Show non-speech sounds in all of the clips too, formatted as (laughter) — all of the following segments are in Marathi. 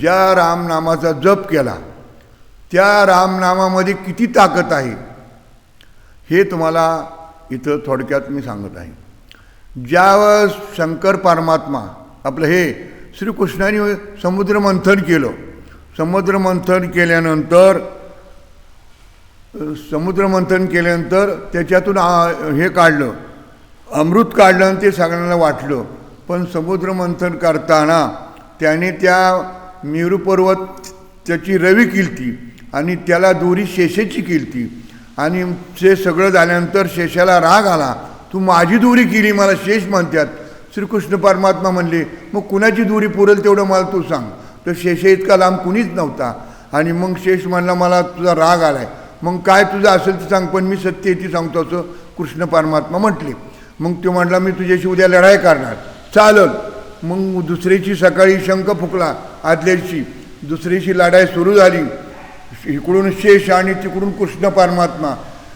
ज्या रामनामाचा जप केला त्या रामनामामध्ये किती ताकद आहे हे तुम्हाला इथं थोडक्यात मी सांगत आहे. ज्यावेळेस शंकर परमात्मा आपलं हे श्रीकृष्णाने समुद्रमंथन केलं समुद्रमंथन केल्यानंतर समुद्रमंथन केल्यानंतर त्याच्यातून हे काढलं अमृत काढलं आणि ते सगळ्यांना वाटलं. पण समुद्रमंथन करताना त्याने त्या मेरू पर्वत त्याची रवी केलती आणि त्याला दोरी शेषेची केलती. आणि ते सगळं झाल्यानंतर शेषाला राग आला तू माझी दोरी केली मला शेष म्हणतात श्रीकृष्ण परमात्मा म्हणले मग कुणाची दोरी पुरेल तेवढं मला तू सांग. तर शेषे इतका लांब कुणीच नव्हता. आणि मग शेष म्हणला मला तुझा राग आलाय. मग काय तुझं असेल ते सांग पण मी सत्य येते सांगतो असं कृष्ण परमात्मा म्हटले. मग तो म्हटला मी तुझ्याशी उद्या लढाई करणार. चालल. मग दुसरीची सकाळी शंख फुकला आदल्याची. दुसरीची लढाई सुरू झाली. इकडून शेष आणि तिकडून कृष्ण परमात्मा.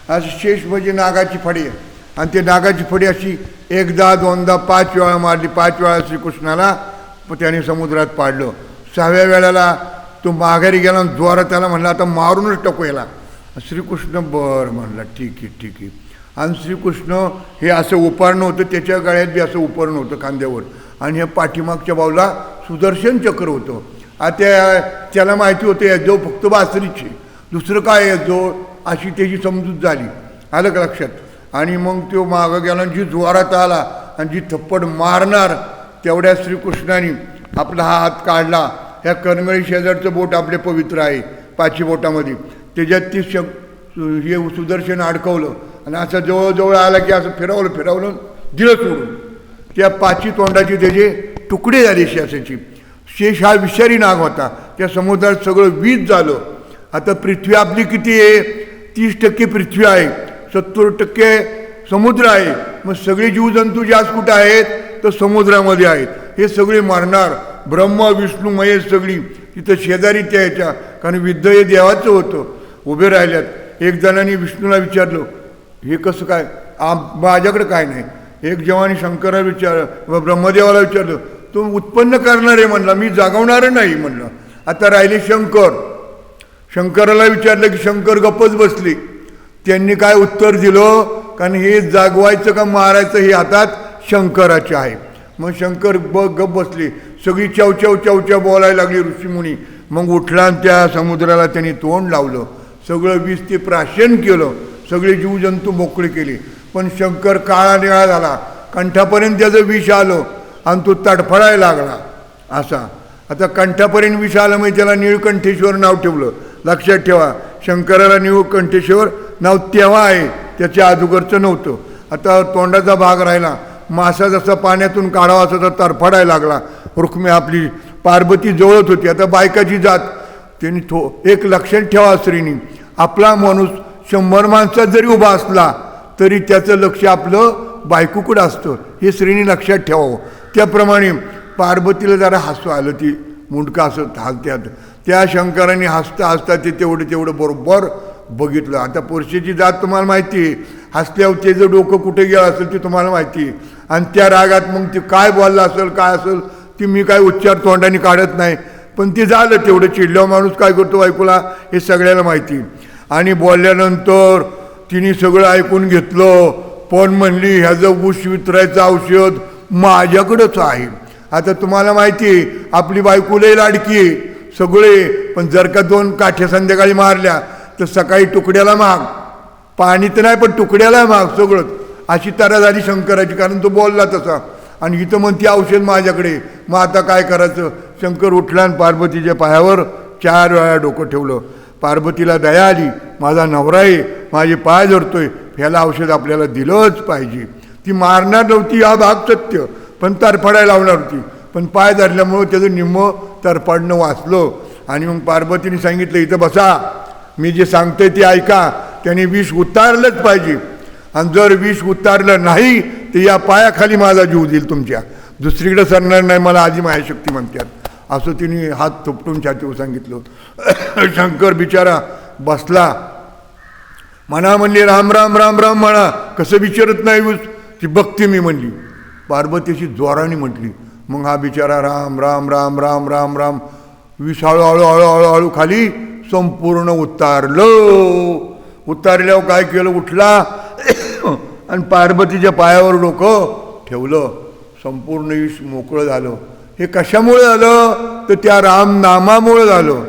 अशी शेष म्हणजे नागाची फडी आहे आणि ते नागाची फडी अशी एकदा दोनदा पाच वेळा मारली. पाच वेळा श्रीकृष्णाला त्याने समुद्रात पाडलं. सहाव्या वेळेला तो माघारी गेला आणि त्याला म्हणला आता मारूनच टाकू याला. श्रीकृष्ण बर म्हणला ठीक आहे ठीक आहे. आणि श्रीकृष्ण हे असं उपारणं होतं त्याच्या गळ्यात बी असं उपारणं होतं खांद्यावर. आणि ह्या पाठीमागच्या बाजूला सुदर्शन चक्र होतं. आता त्याला माहिती होतं याजवळ फक्त बासरीची. दुसरं काय याजवळ अशी त्याची समजूत झाली. आलं का लक्षात? आणि मग तो मागं गेला आणि जी जोरात आला आणि जी थप्पड मारणार तेवढ्या श्रीकृष्णाने आपला हा हात काढला. ह्या करमळी शेजारचं बोट आपले पवित्र आहे पाची बोटामध्ये. त्याच्यात ती श हे सुदर्शन अडकवलं. आणि असं जवळजवळ आला की असं फिरवलं फिरवलं दिलं सोडून. त्या पाची तोंडाची त्याचे तुकडे झाले शेषाची शेष हा विषारी नाग होता. त्या समुद्रात सगळं वीज झालं. आता पृथ्वी आपली किती आहे? तीस टक्के पृथ्वी आहे. सत्तर टक्के समुद्र आहे. मग सगळे जीवजंतू जे आज कुठं आहेत? तर समुद्रामध्ये आहेत. हे सगळे मारणार. ब्रह्म विष्णू महेश सगळी. तिथं शेजारी त्या कारण विद्ध हे देवाचं होतं. उभे राहिल्यात. एक जणांनी विष्णूला विचारलं हे कसं काय? आ माझ्याकडे काय नाही. एक जवानी शंकराला विचार ब्रह्मदेवाला विचारलं तू उत्पन्न करणार आहे म्हणला मी जागवणार नाही म्हणलं. आता राहिले शंकर. शंकराला विचारलं की शंकर गप्पच बसली. त्यांनी काय उत्तर दिलं? कारण हे जागवायचं का मारायचं हे हातात शंकराचे आहे. मग शंकर ब गप बसली. सगळी चवचव चवचव बोलायला लागली ऋषीमुनी. मग उठला आणि त्या समुद्राला त्यांनी तोंड लावलं. सगळं वीज ते प्राशन केलं. सगळे जीवजंतू मोकळे केले. पण शंकर काळा निळा झाला. कंठापर्यंत त्याचं विष आलं आणि तो तडफडायला लागला. असा. आता कंठापर्यंत विष आलं म्हणजे त्याला निळकंठेश्वर नाव ठेवलं. लक्षात ठेवा. शंकराला निळकंठेश्वर नाव तेव्हा आहे. त्याच्या अगोदरचं नव्हतं. आता तोंडाचा भाग राहिला. मासा जसा पाण्यातून काढावा असा तर तरफडायला लागला. रुक्मी आपली पार्वती जवळत होती. आता बायकाची जात. त्यांनी थो एक लक्षात ठेवा स्त्रीनी आपला माणूस शंभर माणसात जरी उभा असला तरी त्याचं लक्ष आपलं बायकोकडं असतं. हे स्त्रीनी लक्षात ठेवावं. त्याप्रमाणे पार्वतीला जरा हसू आलं ती मुंडका असं हालत्यात. त्या शंकराने हसता हसता ते तेवढं तेवढं बरोबर बघितलं. आता पुरुषाची जात तुम्हाला माहिती आहे. हसल्यावर जर डोकं कुठे गेलं असेल ते तुम्हाला माहिती आहे. आणि त्या रागात मग ते काय बोललं असेल काय असेल ती मी काय उच्चार तोंडाने काढत नाही. पण ते झालं तेवढं चिडल्यावर माणूस काय करतो बायकोला? हे सगळ्याला माहिती आणि बोलल्यानंतर तिने सगळं ऐकून घेतलं. पण म्हणली ह्याचं ऊस वितरायचं औषध माझ्याकडंच आहे. आता तुम्हाला माहिती आहे आपली बायको लाडकी सगळे. पण जर का दोन काठ्या संध्याकाळी मारल्या तर सकाळी तुकड्याला माग. पाणी तर नाही पण तुकड्याला माग सगळंच. अशी तरा झाली शंकराची कारण तो बोलला तसा. आणि इथं म्हणते औषध माझ्याकडे. मग आता काय करायचं? शंकर उठला आणि पार्वतीच्या पायावर चार वेळा डोकं ठेवलं. पार्वतीला दया आली. माझा नवरा आहे माझे पाय धरतोय ह्याला औषध आपल्याला दिलंच पाहिजे. ती मारणार नव्हती हा भाग सत्य पण तरफडायला लावणार होती. पण पाय धरल्यामुळं त्याचं निम्म तरफडणं वाचलं. आणि मग पार्वतीने सांगितलं इथं बसा. मी जे सांगतोय ते ऐका. त्याने विष उतारलंच पाहिजे. आणि जर विष उतारलं नाही तर या पायाखाली माझा जीव देईल तुमच्या. दुसरीकडे सरणार नाही मला आधी मायाशक्ती म्हणतात. असं तिने हात थोपटून छातीवर सांगितलं (coughs) शंकर बिचारा बसला. म्हणा म्हणली राम राम राम राम म्हणा. कसं विचारत नाही ती बघते मी म्हणली. पार्वतीशी जोराने म्हटली. मग हा बिचारा राम राम राम राम राम राम विष हळूहळू हळूहळू हळू खाली संपूर्ण उतारलं. उतारल्यावर काय केलं? उठला. (coughs) आणि पार्वतीच्या पायावर डोकं ठेवलं. संपूर्ण विष मोकळं झालं. हे कशामुळे झालं? तर त्या रामनामामुळं झालं.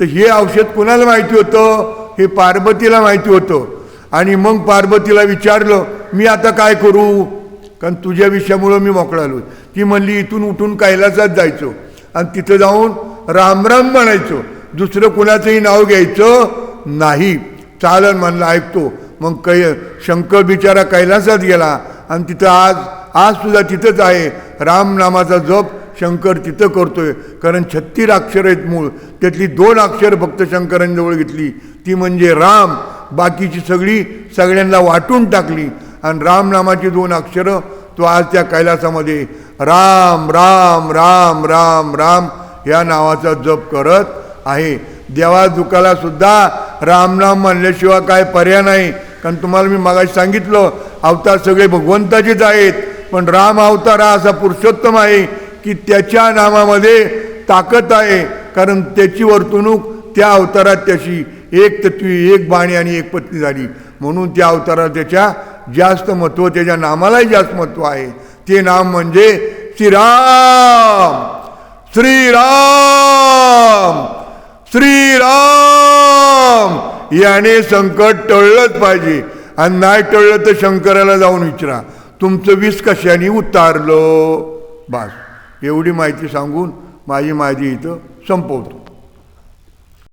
तर हे औषध कुणाला माहिती होतं? हे पार्वतीला माहिती होतं. आणि मग पार्वतीला विचारलं मी आता काय करू? कारण तुझ्या विषयामुळं मी मोकळालो ती म्हणली इथून उठून कैलासात जायचो. आणि तिथं जाऊन रामराम म्हणायचो. दुसरं कुणाचंही नाव घ्यायचं नाही. चालन म्हणलं ऐकतो. मग कै शंकर बिचारा कैलासात गेला. आणि तिथं आज आज सुद्धा तिथंच आहे. रामनामाचा जप शंकर तिथं करतोय. कारण छत्तीस अक्षर आहेत मूळ. त्यातली दोन अक्षर भक्त शंकरांजवळ घेतली. ती म्हणजे राम. बाकीची सगळी सगळ्यांना वाटून टाकली. आणि रामनामाची दोन अक्षरं तो आज त्या कैलासामध्ये राम राम राम राम राम या नावाचा जप करत आहे. देवादुखाला सुद्धा रामनाम म्हणल्याशिवाय काय पर्याय नाही. कारण तुम्हाला मी मागाशी सांगितलं अवतार सगळे भगवंताचेच आहेत. पण राम अवतार हा असा पुरुषोत्तम आहे. की त्याच्या नामामध्ये ताकद आहे कारण त्याची वर्तणूक त्या अवतारात त्याची एक तत्वी एक बाणी आणि एक पत्नी झाली. म्हणून त्या अवतारात त्याच्या जास्त महत्त्व त्याच्या नामालाही जास्त महत्त्व आहे. ते नाम म्हणजे श्रीराम. श्रीराम. श्रीराम. याने संकट टळलंच पाहिजे. आणि नाही टळलं तर शंकराला जाऊन विचारा. तुमचं विष कशाने उतारलं? बास. एवढी माहिती सांगून माझी माहिती इथं संपवतो.